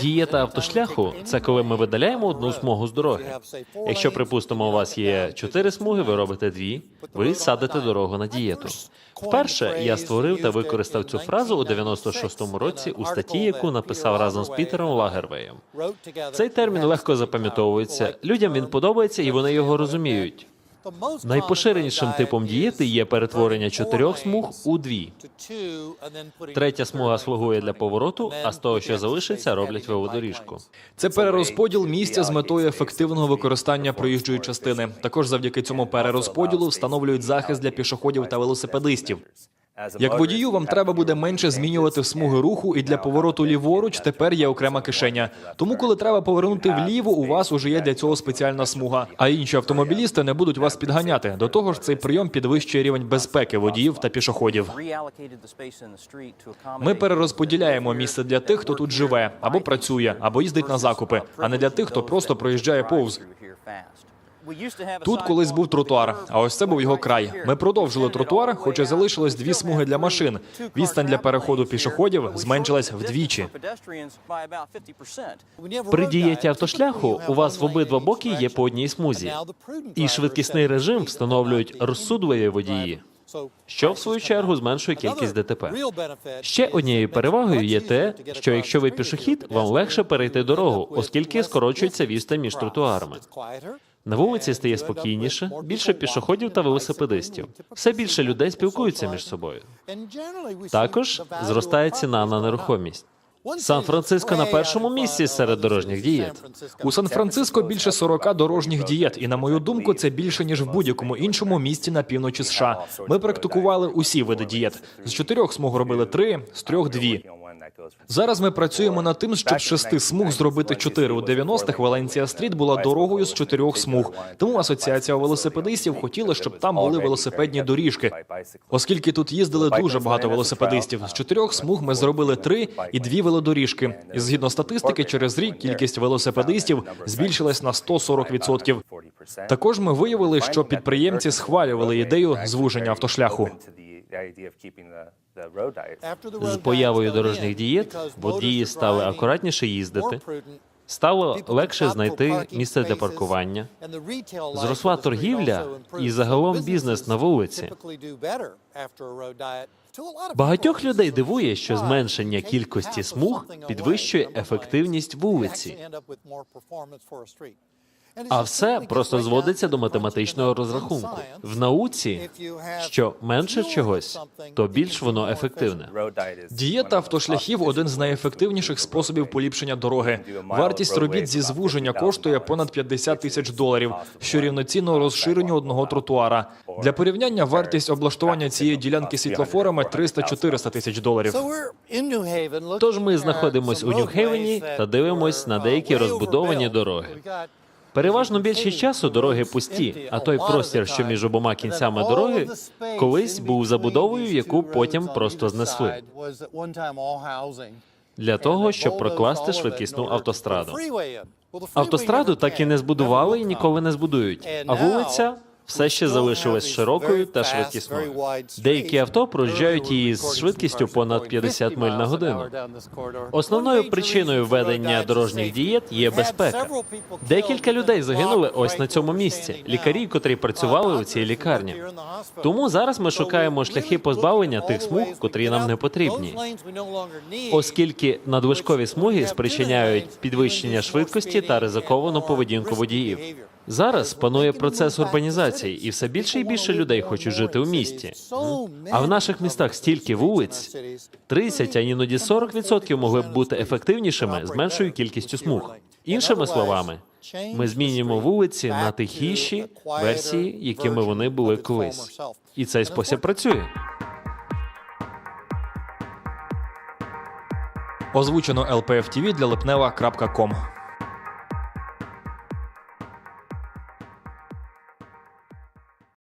Дієта автошляху це коли ми видаляємо одну смугу з дороги. Якщо, припустимо, у вас є чотири смуги, ви робите дві, ви садите дорогу на дієту. Вперше я створив та використав цю фразу у 96-му році у статті, яку написав разом з Пітером Лагервеєм. Цей термін легко запам'ятовується. Людям він подобається і вони його розуміють. Найпоширенішим типом дієти є перетворення чотирьох смуг у дві. Третя смуга слугує для повороту, а з того, що залишиться, роблять велодоріжку. Це перерозподіл місця з метою ефективного використання проїжджої частини. Також завдяки цьому перерозподілу встановлюють захист для пішоходів та велосипедистів. Як водію, вам треба буде менше змінювати смуги руху, і для повороту ліворуч тепер є окрема кишеня. Тому, коли треба повернути вліво, у вас уже є для цього спеціальна смуга. А інші автомобілісти не будуть вас підганяти. До того ж, цей прийом підвищує рівень безпеки водіїв та пішоходів. Ми перерозподіляємо місце для тих, хто тут живе, або працює, або їздить на закупи, а не для тих, хто просто проїжджає повз. Тут колись був тротуар, а ось це був його край. Ми продовжили тротуар, хоча залишилось дві смуги для машин. Відстань для переходу пішоходів зменшилась вдвічі. При дієті автошляху у вас в обидва боки є по одній смузі, і швидкісний режим встановлюють розсудливі водії, що в свою чергу зменшує кількість ДТП. Ще однією перевагою є те, що якщо ви пішохід, вам легше перейти дорогу, оскільки скорочується відстань між тротуарами. На вулиці стає спокійніше, більше пішоходів та велосипедистів. Все більше людей спілкуються між собою. Також зростає ціна на нерухомість. Сан-Франциско на першому місці серед дорожніх дієт. У Сан-Франциско більше 40 дорожніх дієт, і на мою думку, це більше ніж в будь-якому іншому місті на півночі США. Ми практикували усі види дієт. З чотирьох смуг робили три, з трьох дві. Зараз ми працюємо над тим, щоб з шести смуг зробити чотири. У 90-х Валенція Стріт була дорогою з чотирьох смуг. Тому асоціація велосипедистів хотіла, щоб там були велосипедні доріжки. Оскільки тут їздили дуже багато велосипедистів. З чотирьох смуг ми зробили три і дві велодоріжки. І згідно статистики, через рік кількість велосипедистів збільшилась на 140%. Також ми виявили, що підприємці схвалювали ідею звуження автошляху. З появою дорожніх дієт водії стали акуратніше їздити, стало легше знайти місце для паркування. Зросла торгівля і загалом бізнес на вулиці. Багатьох людей дивує, що зменшення кількості смуг підвищує ефективність вулиці. А все просто зводиться до математичного розрахунку. В науці, що менше чогось, то більш воно ефективне. Дієта автошляхів один з найефективніших способів поліпшення дороги. Вартість робіт зі звуження коштує понад 50 тисяч доларів, що рівноцінно розширенню одного тротуара. Для порівняння вартість облаштування цієї ділянки світлофорами 300-400 тисяч доларів. Тож ми знаходимось у Нью-Хейвені та дивимось на деякі розбудовані дороги. Переважно більшість часу дороги пусті, а той простір, що між обома кінцями дороги, колись був забудовою, яку потім просто знесли для того, щоб прокласти швидкісну автостраду. Автостраду так і не збудували і ніколи не збудують. А вулиця все ще залишилась широкою та швидкісною. Деякі авто проїжджають її з швидкістю понад 50 миль на годину. Основною причиною введення дорожніх дієт є безпека. Декілька людей загинули ось на цьому місці. Лікарі, котрі працювали у цій лікарні. Тому зараз ми шукаємо шляхи позбавлення тих смуг, котрі нам не потрібні. Оскільки надлишкові смуги спричиняють підвищення швидкості та ризиковану поведінку водіїв. Зараз панує процес урбанізації, і все більше і більше людей хочуть жити у місті. А в наших містах стільки вулиць 30, а іноді 40% могли б бути ефективнішими з меншою кількістю смуг. Іншими словами, ми змінюємо вулиці на тихіші версії, якими вони були колись. І цей спосіб працює. Озвучено LPF TV для липнева.com.